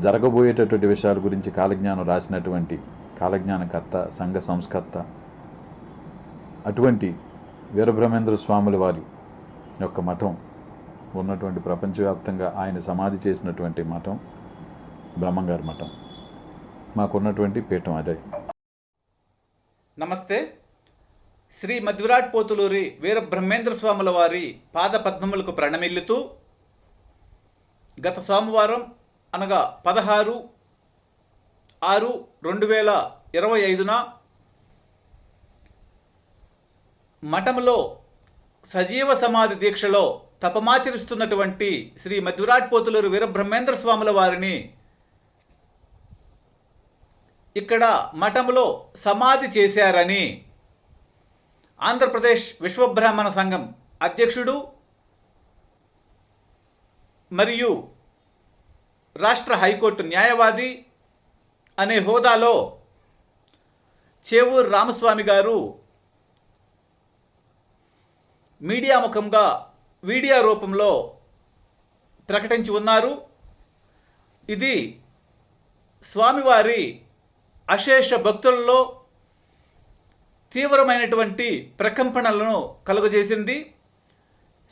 జరగబోయేటటువంటి విషయాల గురించి కాలజ్ఞానం రాసినటువంటి కాలజ్ఞానకర్త సంఘ సంస్కర్త అటువంటి వీరబ్రహ్మేంద్ర స్వాముల వారి యొక్క మఠం ఉన్నటువంటి ప్రపంచవ్యాప్తంగా ఆయన సమాధి చేసినటువంటి మఠం బ్రహ్మంగారి మఠం. మాకున్నటువంటి పీఠం అదే. నమస్తే. శ్రీ మధ్విరాట్ పోతులూరి వీర బ్రహ్మేంద్ర స్వాముల వారి పాద పద్మములకు ప్రణమిల్లుతూ గత సోమవారం అనగా పదహారు ఆరు రెండు వేల ఇరవై ఐదున మఠంలో సజీవ సమాధి దీక్షలో తపమాచరిస్తున్నటువంటి శ్రీ మధ్విరాట్ పోతులూరు వీరబ్రహ్మేంద్ర స్వాముల వారిని ఇక్కడ మఠంలో సమాధి చేశారని ఆంధ్రప్రదేశ్ విశ్వబ్రాహ్మణ సంఘం అధ్యక్షుడు మరియు రాష్ట్ర హైకోర్టు న్యాయవాది అనే హోదాలో చేవూరు రామస్వామి గారు మీడియా ముఖంగా వీడియో రూపంలో ప్రకటించి ఉన్నారు. ఇది స్వామివారి అశేష భక్తులలో తీవ్రమైనటువంటి ప్రకంపనలను కలుగజేసింది.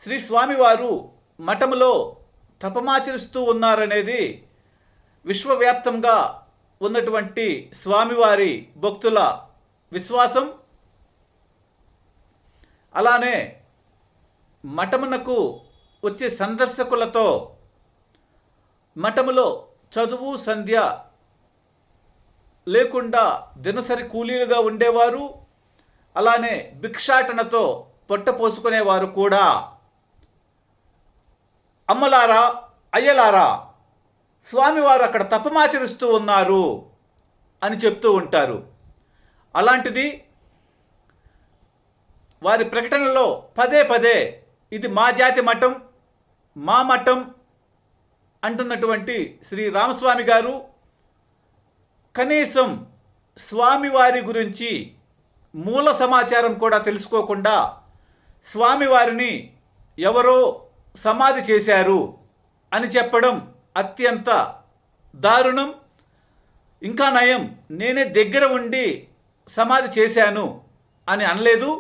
శ్రీ స్వామివారు మఠములో తపమాచరిస్తూ ఉన్నారనేది విశ్వవ్యాప్తంగా ఉన్నటువంటి స్వామివారి భక్తుల విశ్వాసం. అలానే మఠమునకు వచ్చే సందర్శకులతో మఠములో చదువు సంధ్య లేకుండా దినసరి కూలీలుగా ఉండేవారు. అలానే భిక్షాటనతో పొట్ట పోసుకునేవారు కూడా. అమ్మలారా అయ్యలారా స్వామివారు అక్కడ తపమాచరిస్తూ ఉన్నారు అని చెప్తూ ఉంటారు. అలాంటిది వారి ప్రకటనలో పదే పదే ఇది మా జాతి మఠం మా మఠం అంటున్నటువంటి శ్రీ రామస్వామి గారు కనీసం స్వామివారి గురించి మూల సమాచారం కూడా తెలుసుకోకుండా స్వామివారిని ఎవరో సమాధి చేశారు అని చెప్పడం అత్యంత దారుణం. ఇంకా నయం నేనే దగ్గర ఉండి సమాధి చేశాను అని అనలేదు.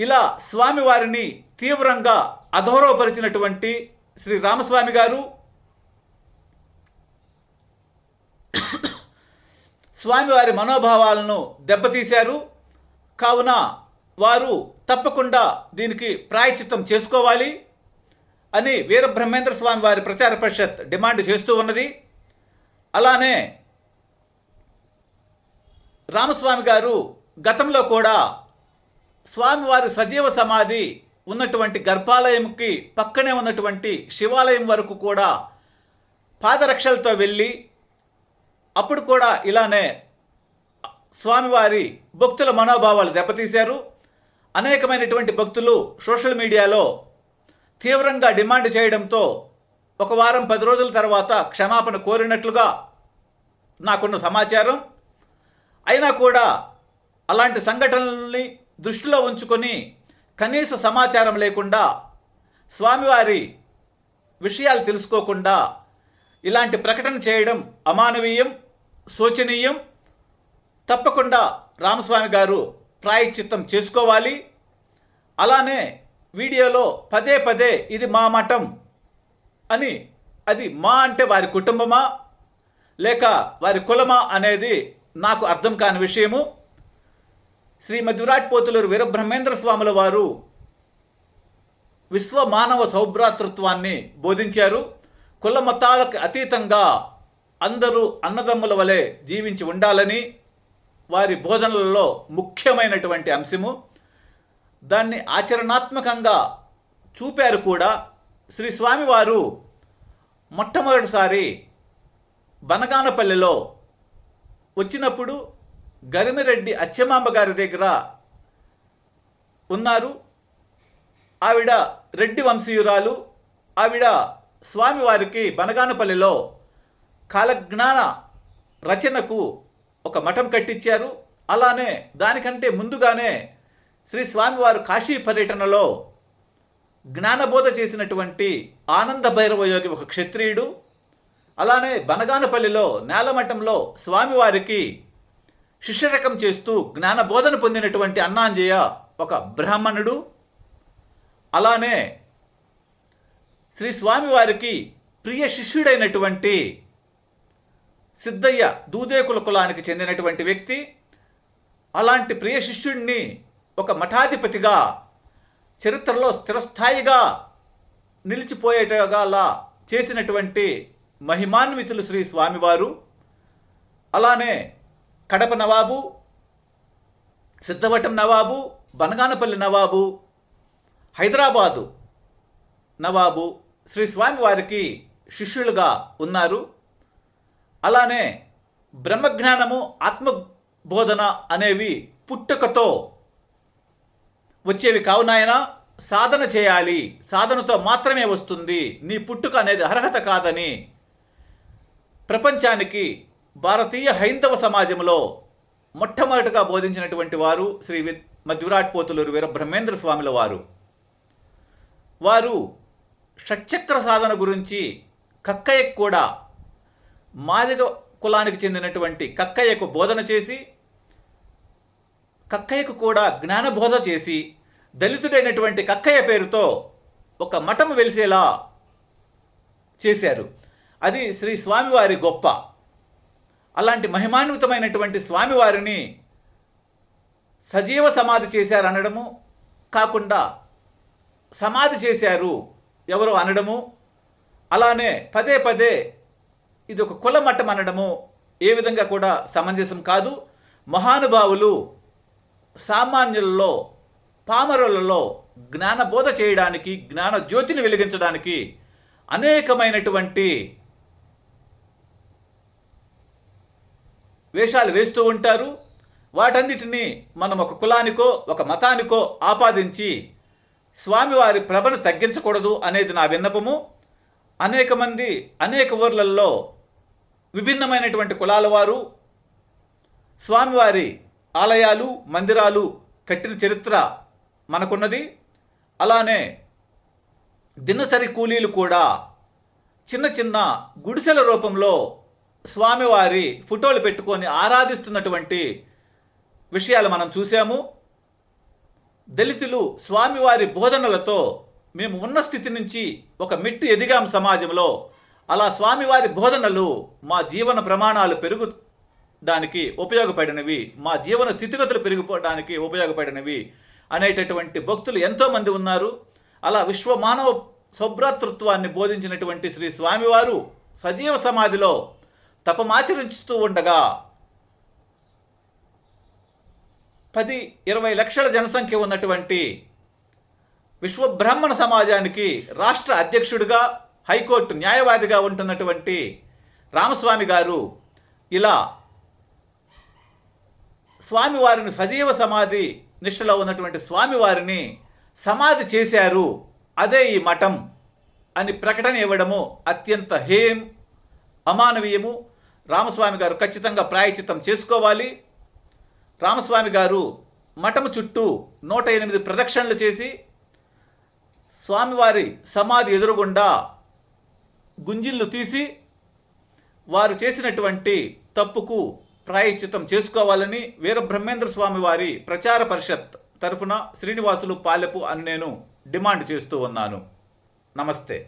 ఇలా స్వామివారిని తీవ్రంగా అగౌరవపరిచినటువంటి శ్రీ రామస్వామి గారు స్వామివారి మనోభావాలను దెబ్బతీశారు. కావున వారు తప్పకుండా దీనికి ప్రాయచిత్తం చేసుకోవాలి అని వీరబ్రహ్మేంద్ర స్వామి వారి ప్రచార పరిషత్ డిమాండ్ చేస్తూ ఉన్నది. అలానే రామస్వామి గారు గతంలో కూడా స్వామివారి సజీవ సమాధి ఉన్నటువంటి గర్భాలయంకి పక్కనే ఉన్నటువంటి శివాలయం వరకు కూడా పాదరక్షలతో వెళ్ళి అప్పుడు కూడా ఇలానే స్వామివారి భక్తుల మనోభావాలు దెబ్బతీశారు. అనేకమైనటువంటి భక్తులు సోషల్ మీడియాలో తీవ్రంగా డిమాండ్ చేయడంతో ఒక వారం పది రోజుల తర్వాత క్షమాపణ కోరినట్లుగా నాకున్న సమాచారం. అయినా కూడా అలాంటి సంఘటనల్ని దృష్టిలో ఉంచుకొని కనీస సమాచారం లేకుండా స్వామివారి విషయాలు తెలుసుకోకుండా ఇలాంటి ప్రకటన చేయడం అమానవీయం శోచనీయం. తప్పకుండా రామస్వామి గారు ప్రాయశ్చిత్తం చేసుకోవాలి. అలానే వీడియోలో పదే పదే ఇది మా మఠం అని అది మా అంటే వారి కుటుంబమా? లేక వారి కులమా అనేది నాకు అర్థం కాని విషయము. శ్రీ మధురాట్ పోతులూరు వీరబ్రహ్మేంద్ర స్వాముల వారు విశ్వ మానవ సౌభ్రాతృత్వాన్ని బోధించారు. కుల మతాలకు అతీతంగా అందరూ అన్నదమ్ముల వలె జీవించి ఉండాలని వారి బోధనలలో ముఖ్యమైనటువంటి అంశము. దాన్ని ఆచరణాత్మకంగా చూపారు కూడా శ్రీ స్వామివారు మొట్టమొదటిసారి బనగానపల్లెలో వచ్చినప్పుడు గరిమిరెడ్డి అచ్చమాంబ గారి దగ్గర ఉన్నారు. ఆవిడ రెడ్డి వంశీయురాలు. ఆవిడ స్వామివారికి బనగానపల్లిలో కాలజ్ఞాన రచనకు ఒక మఠం కట్టించారు అలానే దానికంటే ముందుగానే శ్రీ స్వామివారు కాశీ పర్యటనలో జ్ఞానబోధ చేసినటువంటి ఆనంద భైరవ యోగి ఒక క్షత్రియుడు. అలానే బనగానపల్లిలో నేలమఠంలో స్వామివారికి శిష్యరకం చేస్తూ జ్ఞానబోధన పొందినటువంటి అన్నాంజయ్య ఒక బ్రాహ్మణుడు. అలానే శ్రీ స్వామివారికి ప్రియ శిష్యుడైనటువంటి సిద్ధయ్య దూదేకుల కులానికి చెందినటువంటి వ్యక్తి. అలాంటి ప్రియ శిష్యుడిని ఒక మఠాధిపతిగా చరిత్రలో స్థిరస్థాయిగా నిలిచిపోయేటగా చేసినటువంటి మహిమాన్వితులు శ్రీ స్వామివారు. అలానే కడప నవాబు సిద్ధవటం నవాబు బనగానపల్లి నవాబు హైదరాబాదు నవాబు శ్రీ స్వామివారికి శిష్యులుగా ఉన్నారు. అలానే బ్రహ్మజ్ఞానము ఆత్మబోధన అనేవి పుట్టుకతో వచ్చేవి కావునాయన సాధన చేయాలి. సాధనతో మాత్రమే వస్తుంది. నీ పుట్టుక అనేది అర్హత కాదని ప్రపంచానికి భారతీయ హైందవ సమాజంలో మొట్టమొదటిగా బోధించినటువంటి వారు శ్రీ వి- పోతులూరు వీర బ్రహ్మేంద్ర స్వాముల వారు. వారు షట్చక్ర సాధన గురించి కక్కయ్యకు కూడా మాదిగ కులానికి చెందినటువంటి కక్కయ్యకు బోధన చేసి కక్కయ్యకు కూడా జ్ఞానబోధ చేసి దళితుడైనటువంటి కక్కయ్య పేరుతో ఒక మఠం వెలిసేలా చేశారు. అది శ్రీ స్వామివారి గొప్ప. అలాంటి మహిమాన్వితమైనటువంటి స్వామివారిని సజీవ సమాధి చేశారు అనడము కాకుండా సమాధి చేశారు ఎవరు అనడము. అలానే పదే పదే ఇది ఒక కుల మట్టం అనడము ఏ విధంగా కూడా సమంజసం కాదు. మహానుభావులు సామాన్యులలో పామరులలో జ్ఞానబోధ చేయడానికి జ్ఞాన జ్యోతిని వెలిగించడానికి అనేకమైనటువంటి వేషాలు వేస్తూ ఉంటారు. వాటన్నిటినీ మనం ఒక కులానికో ఒక మతానికో ఆపాదించి స్వామివారి ప్రభను తగ్గించకూడదు అనేది నా విన్నపము. అనేక మంది అనేక ఊర్లలో విభిన్నమైనటువంటి కులాల వారు స్వామివారి ఆలయాలు మందిరాలు కట్టిన చరిత్ర మనకున్నది. అలానే దినసరి కూలీలు కూడా చిన్న చిన్న గుడిసెల రూపంలో స్వామివారి ఫోటోలు పెట్టుకొని ఆరాధిస్తున్నటువంటి విషయాలు మనం చూసాము దళితులు స్వామివారి బోధనలతో మేము ఉన్న స్థితి నుంచి ఒక మెట్టు ఎదిగాం సమాజంలో. అలా స్వామివారి బోధనలు మా జీవన ప్రమాణాలు పెరుగుడానికి ఉపయోగపడినవి మా జీవన స్థితిగతులు పెరిగిపోవడానికి ఉపయోగపడినవి అనేటటువంటి భక్తులు ఎంతోమంది ఉన్నారు. అలా విశ్వ మానవ బోధించినటువంటి శ్రీ స్వామివారు సజీవ సమాధిలో తపమాచరించుతూ ఉండగా పది ఇరవై లక్షల జనసంఖ్య ఉన్నటువంటి విశ్వబ్రాహ్మణ సమాజానికి రాష్ట్ర అధ్యక్షుడిగా హైకోర్టు న్యాయవాదిగా ఉంటున్నటువంటి రామస్వామి గారు ఇలా స్వామివారిని సజీవ సమాధి నిష్ఠలో ఉన్నటువంటి స్వామివారిని సమాధి చేశారు. అదే ఈ మఠం అని ప్రకటన ఇవ్వడము అత్యంత హేయం అమానవీయము. రామస్వామి గారు ఖచ్చితంగా ప్రాయచిత్తం చేసుకోవాలి. రామస్వామి గారు మఠము చుట్టూ నూట ఎనిమిది ప్రదక్షిణలు చేసి స్వామివారి సమాధి ఎదురుగుండా గుంజిళ్ళు తీసి వారు చేసినటువంటి తప్పుకు ప్రాయశ్చితం చేసుకోవాలని వీరబ్రహ్మేంద్ర స్వామి వారి ప్రచార పరిషత్ తరఫున శ్రీనివాసులు పాలెపు అని నేను డిమాండ్ చేస్తూ ఉన్నాను. నమస్తే.